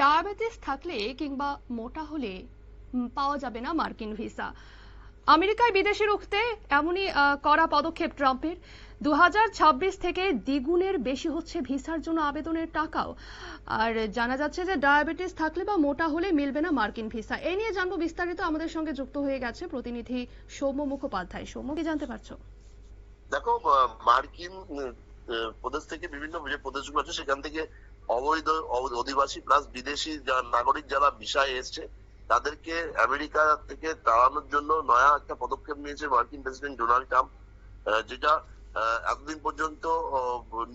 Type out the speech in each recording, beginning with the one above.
Diabetes থাকলে কিংবা মোটা হলে পাওয়া যাবে না মার্কিন ভিসা। আমেরিকায় বিদেশি রুখতে এমনই কড়া পদক্ষেপ ট্রাম্পের। দু থেকে দ্বিগুণের বেশি হচ্ছে ভিসার জন্য আবেদনের টাকাও। আর জানা যাচ্ছে যে ডায়াবেটিস থাকলে বা মোটা হলে মিলবে না মার্কিন ভিসা। এই নিয়ে জানব বিস্তারিত। আমাদের সঙ্গে যুক্ত হয়ে গেছে প্রতিনিধি সৌম্য মুখোপাধ্যায়। সৌম্য, কি জানতে পারছ? দেখো মার্কিন প্রদেশ থেকে বিভিন্ন যে প্রদেশগুলো আছে, সেখান থেকে অবৈধ অধিবাসী প্লাস বিদেশি নাগরিক যারা ভিসায় এসছে, তাদেরকে আমেরিকা থেকে তাড়ানোর জন্য নয়া একটা পদক্ষেপ নিয়েছে মার্কিন প্রেসিডেন্ট ডোনাল্ড ট্রাম্প যেটা এতদিন পর্যন্ত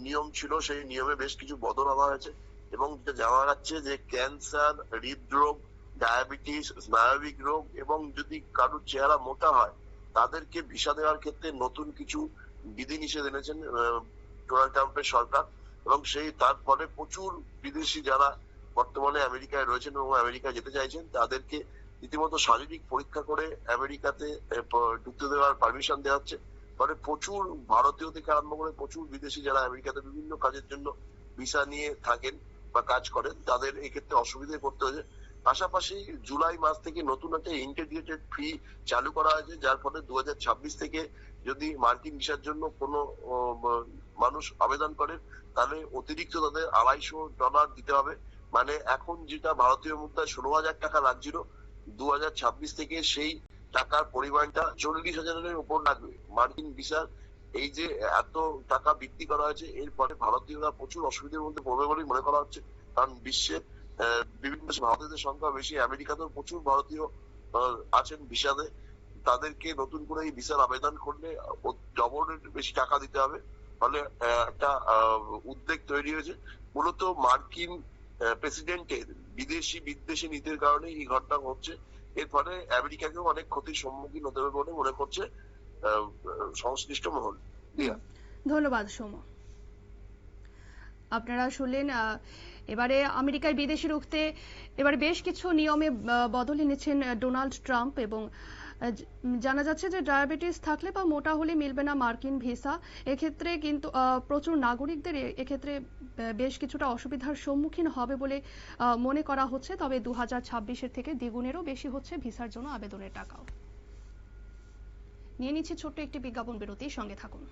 নিয়ম ছিল, সেই নিয়মে বেশ কিছু বদল আনা হয়েছে এবং যেটা জানা যাচ্ছে যে ক্যান্সার, হৃদরোগ, ডায়াবেটিস, স্নায়বিক রোগ এবং যদি কারোর চেহারা মোটা হয়, তাদেরকে ভিসা দেওয়ার ক্ষেত্রে নতুন কিছু বিধিনিষেধ এনেছেন ডোনাল্ড ট্রাম্পের সরকার। এবং সেই তারপরে প্রচুর বিদেশি যারা বর্তমানে আমেরিকায় রয়েছেন এবং আমেরিকায় যেতে চাইছেন, তাদেরকে রীতিমতো শারীরিক পরীক্ষা করে আমেরিকাতে ঢুকতে দেওয়ার পারমিশন দেওয়া হচ্ছে ফলে প্রচুর ভারতীয় থেকে আরম্ভ করে প্রচুর বিদেশি যারা আমেরিকাতে বিভিন্ন কাজের জন্য ভিসা নিয়ে থাকেন বা কাজ করেন, তাদের এক্ষেত্রে অসুবিধায় পড়তে হয়েছে। পাশাপাশি জুলাই মাস থেকে নতুন একটা ইন্টিগ্রেটেড ফি চালু করা হয়েছে, যার ফলে দু হাজার ছাব্বিশ থেকে যদি মার্কিন ভিসার জন্য কোনো মানুষ আবেদন করেন, তাহলে অতিরিক্ত তাদের আড়াইশো ডলার দিতে হবে। মানে এখন যেটা ভারতীয় মুদ্রায় ষোলো হাজার টাকা লাগছিল, দু হাজার ছাব্বিশ থেকে সেই টাকার পরিমাণটা চল্লিশ হাজারের উপর লাগবে। মার্কিন ভিসার এই যে এত টাকা বৃদ্ধি করা হয়েছে এর ফলে ভারতীয়রা প্রচুর অসুবিধার মধ্যে পড়বে বলেই মনে করা হচ্ছে। কারণ বিশ্বের বিভিন্ন ভারতীয়দের সংখ্যা বেশি, আমেরিকাতেও প্রচুর ভারতীয় আছেন ভিসাতে। তাদেরকে নতুন করে এই ভিসার আবেদন করলে ডবল বেশি টাকা দিতে হবে। ফলে একটা উদ্বেগ তৈরি হয়েছে। মূলত মার্কিন প্রেসিডেন্টের বিদেশি, বিদ্বেষী নীতির কারণে এই ঘটনা ঘটছে। এর ফলে আমেরিকাকেও অনেক ক্ষতির সম্মুখীন হতে হবে বলে মনে করছে সংশ্লিষ্ট মহল। ধন্যবাদ সৌম আপনারা শুনলেন এবারে আমেরিকায় বিদেশি রুখতে এবারে বেশ কিছু নিয়মে বদল এনেছেন ডোনাল্ড ট্রাম্প এবং জানা যাচ্ছে যে ডায়াবেটিস থাকলে বা মোটা হলে মিলবে না মার্কিন ভিসা। এক্ষেত্রে কিন্তু প্রচুর নাগরিকদের এক্ষেত্রে বেশ কিছুটা অসুবিধার সম্মুখীন হবে বলে মনে করা হচ্ছে। তবে দু হাজার থেকে দ্বিগুণেরও বেশি হচ্ছে ভিসার জন্য আবেদনের টাকাও। নিয়ে নিচ্ছে ছোট্ট একটি বিজ্ঞাপন বিরতি সঙ্গে থাকুন।